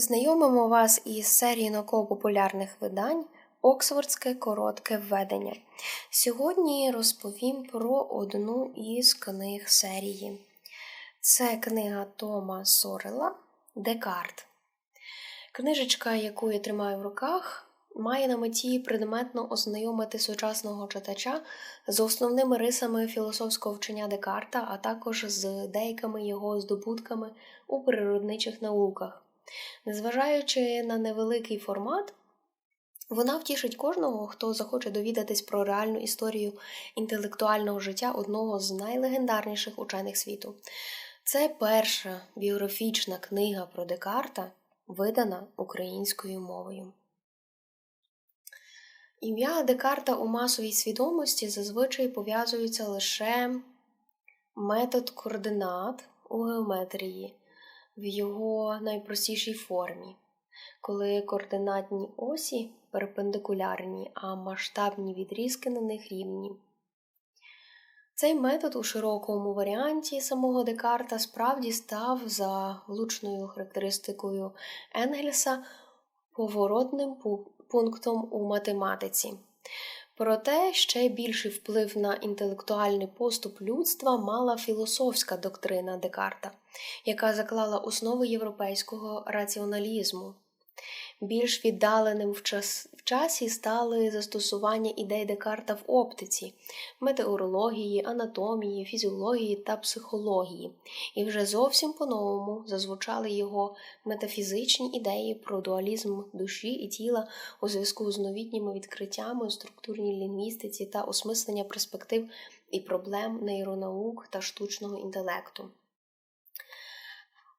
Знайомимо вас із серії науково-популярних видань Оксфордське коротке введення. Сьогодні розповім про одну із книг серії. Це книга Тома Сорела Декарт. Книжечка, яку я тримаю в руках, має на меті предметно ознайомити сучасного читача з основними рисами філософського вчення Декарта, а також з деякими його здобутками у природничих науках. Незважаючи на невеликий формат, вона втішить кожного, хто захоче довідатись про реальну історію інтелектуального життя одного з найлегендарніших учених світу. Це перша біографічна книга про Декарта, видана українською мовою. Ім'я Декарта у масовій свідомості зазвичай пов'язується лише метод координат у геометрії в його найпростішій формі, коли координатні осі перпендикулярні, а масштабні відрізки на них рівні. Цей метод у широкому варіанті самого Декарта справді став за влучною характеристикою Енгельса поворотним пунктом у математиці. Проте ще більший вплив на інтелектуальний поступ людства мала філософська доктрина Декарта, яка заклала основи європейського раціоналізму. Більш віддаленим в, час, в часі стали застосування ідей Декарта в оптиці, метеорології, анатомії, фізіології та психології, і вже зовсім по-новому зазвучали його метафізичні ідеї про дуалізм душі і тіла у зв'язку з новітніми відкриттями у структурній лінгвістиці та осмислення перспектив і проблем нейронаук та штучного інтелекту.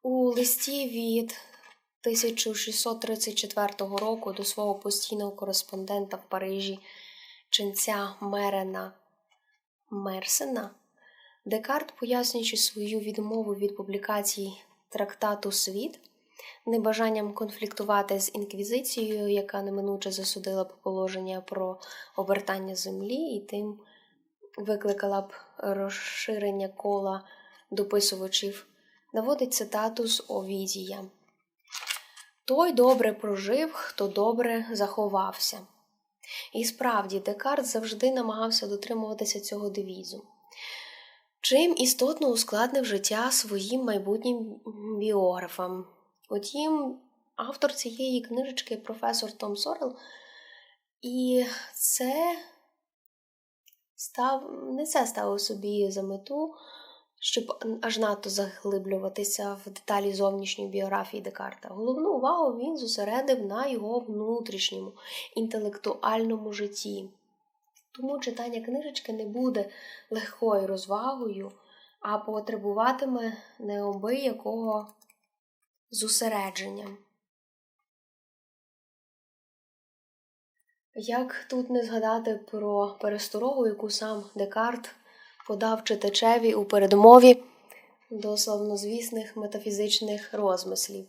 У листі від 1634 року до свого постійного кореспондента в Парижі ченця Мерена Мерсена, Декарт, пояснюючи свою відмову від публікацій трактату Світ, небажанням конфліктувати з інквізицією, яка неминуче засудила б положення про обертання землі, і тим викликала б розширення кола дописувачів, наводить цитату з Овідія. Той добре прожив, хто добре заховався. І справді, Декарт завжди намагався дотримуватися цього девізу. Чим істотно ускладнив життя своїм майбутнім біографам. Утім, автор цієї книжечки професор Том Сорел, і це став, не це ставив собі за мету щоб аж надто заглиблюватися в деталі зовнішньої біографії Декарта. Головну увагу він зосередив на його внутрішньому інтелектуальному житті. Тому читання книжечки не буде легкою розвагою, а потребуватиме необиякого зосередження. Як тут не згадати про пересторогу, яку сам Декарт подав читачеві у передмові до славнозвісних метафізичних розмислів.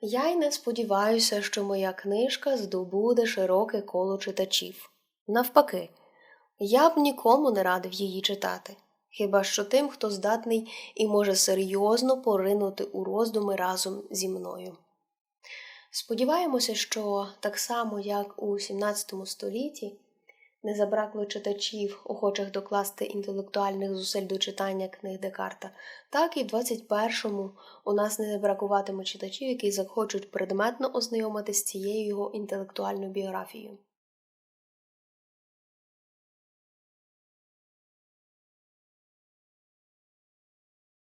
Я й не сподіваюся, що моя книжка здобуде широке коло читачів. Навпаки, я б нікому не радив її читати, хіба що тим, хто здатний і може серйозно поринути у роздуми разом зі мною. Сподіваємося, що так само, як у XVII столітті, не забракло читачів, охочих докласти інтелектуальних зусиль до читання книг Декарта, так і в 21-му у нас не бракуватиме читачів, які захочуть предметно ознайомитися з цією його інтелектуальною біографією.